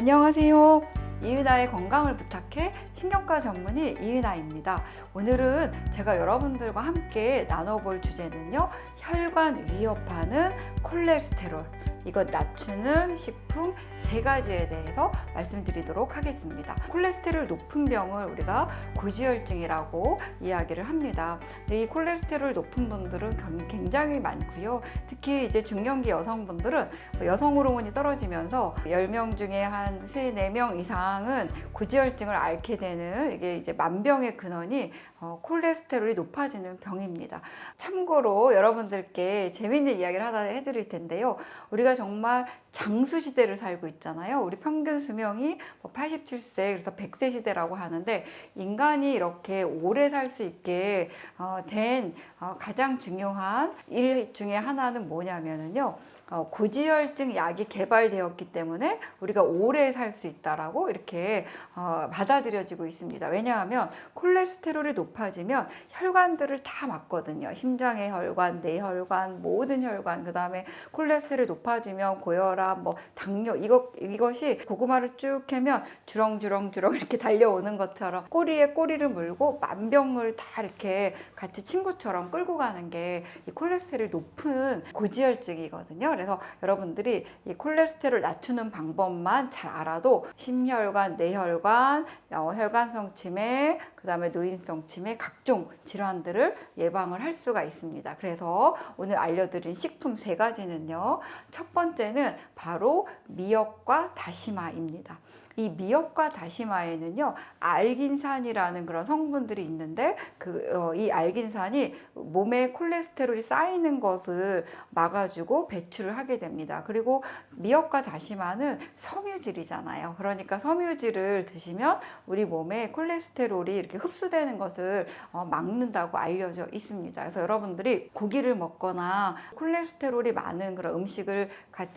안녕하세요. 이은아의 건강을 부탁해 신경과 전문의 이은아입니다. 오늘은 제가 여러분들과 함께 나눠볼 주제는요. 혈관 위협하는 콜레스테롤. 이것 낮추는 식품 세 가지에 대해서 말씀드리도록 하겠습니다. 콜레스테롤 높은 병을 우리가 고지혈증이라고 이야기를 합니다. 근데 이 콜레스테롤 높은 분들은 강- 굉장히 많고요. 특히 이제 중년기 여성분들은 여성 호르몬이 떨어지면서 10명 중에 한 3, 4명 이상은 고지혈증을 앓게 되는 이게 이제 만병의 근원이 어, 콜레스테롤이 높아지는 병입니다. 참고로 여러분들께 재밌는 이야기를 하나 해드릴 텐데요. 우리가 정말 장수 시대를 살고 있잖아요. 우리 평균 수명이 뭐 87세, 그래서 100세 시대라고 하는데 인간이 이렇게 오래 살 수 있게 어, 된 어, 가장 중요한 일 중에 하나는 뭐냐면은요. 어, 고지혈증 약이 개발되었기 때문에 우리가 오래 살 수 있다라고 이렇게 어, 받아들여지고 있습니다. 왜냐하면 콜레스테롤이 높아지면 혈관들을 다 막거든요. 심장의 혈관, 뇌혈관, 모든 혈관, 그 다음에 콜레스테롤이 높아지면 고혈압, 뭐 당뇨 이것 이것이 고구마를 쭉 캐면 주렁주렁주렁 이렇게 달려오는 것처럼 꼬리에 꼬리를 물고 만병을 다 이렇게 같이 친구처럼 끌고 가는 게 이 콜레스테롤이 높은 고지혈증이거든요. 그래서 여러분들이 이 콜레스테롤 낮추는 방법만 잘 알아도 심혈관, 뇌혈관, 어, 혈관성 치매, 그 다음에 노인성 치매 각종 질환들을 예방을 할 수가 있습니다. 그래서 오늘 알려드린 식품 세 가지는요. 첫 번째는 바로 미역과 다시마입니다. 이 미역과 다시마에는요 알긴산이라는 그런 성분들이 있는데 그 이 알긴산이 몸에 콜레스테롤이 쌓이는 것을 막아주고 배출을 하게 됩니다. 그리고 미역과 다시마는 섬유질이잖아요. 그러니까 섬유질을 드시면 우리 몸에 콜레스테롤이 이렇게 흡수되는 것을 어, 막는다고 알려져 있습니다. 그래서 여러분들이 고기를 먹거나 콜레스테롤이 많은 그런 음식을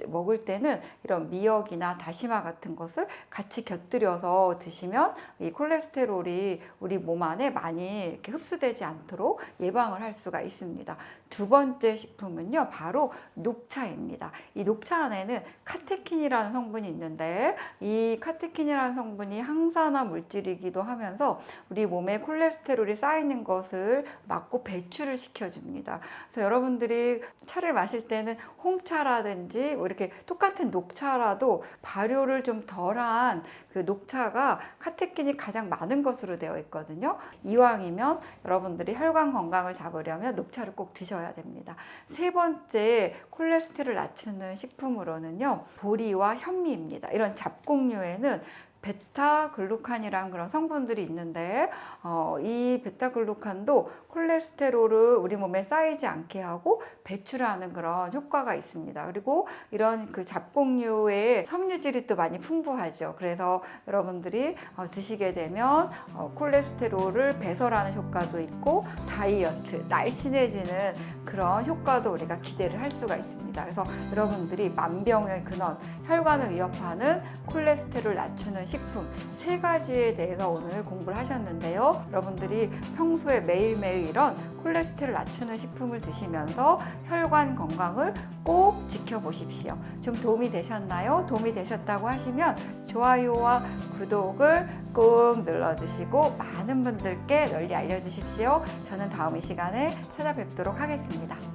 먹을 때는 이런 미역이나 다시마 같은 것을 같이 곁들여서 드시면 이 콜레스테롤이 우리 몸 안에 많이 이렇게 흡수되지 않도록 예방을 할 수가 있습니다. 두 번째 식품은요, 바로 녹차입니다. 이 녹차 안에는 카테킨이라는 성분이 있는데 이 카테킨이라는 성분이 항산화 물질이기도 하면서 우리 몸에 콜레스테롤이 쌓이는 것을 막고 배출을 시켜줍니다. 그래서 여러분들이 차를 마실 때는 홍차라든지 뭐 이렇게 똑같은 녹차라도 발효를 좀 덜한 그 녹차가 카테킨이 가장 많은 것으로 되어 있거든요. 이왕이면 여러분들이 혈관 건강을 잡으려면 녹차를 꼭 드셔야 됩니다. 세 번째 콜레스테롤 낮추는 식품으로는요. 보리와 현미입니다. 이런 잡곡류에는 베타 글루칸이란 그런 성분들이 있는데 어, 이 베타 글루칸도 콜레스테롤을 우리 몸에 쌓이지 않게 하고 배출하는 그런 효과가 있습니다. 그리고 이런 그 잡곡류의 섬유질이 또 많이 풍부하죠. 그래서 여러분들이 어, 드시게 되면 어, 콜레스테롤을 배설하는 효과도 있고 다이어트, 날씬해지는 그런 효과도 우리가 기대를 할 수가 있습니다. 그래서 여러분들이 만병의 근원, 혈관을 위협하는 콜레스테롤 낮추는 식품 세 가지에 대해서 오늘 공부를 하셨는데요. 여러분들이 평소에 매일매일 이런 콜레스테롤 낮추는 식품을 드시면서 혈관 건강을 꼭 지켜보십시오. 좀 도움이 되셨나요? 도움이 되셨다고 하시면 좋아요와 구독을 꼭 눌러주시고 많은 분들께 널리 알려주십시오. 저는 다음 이 시간에 찾아뵙도록 하겠습니다.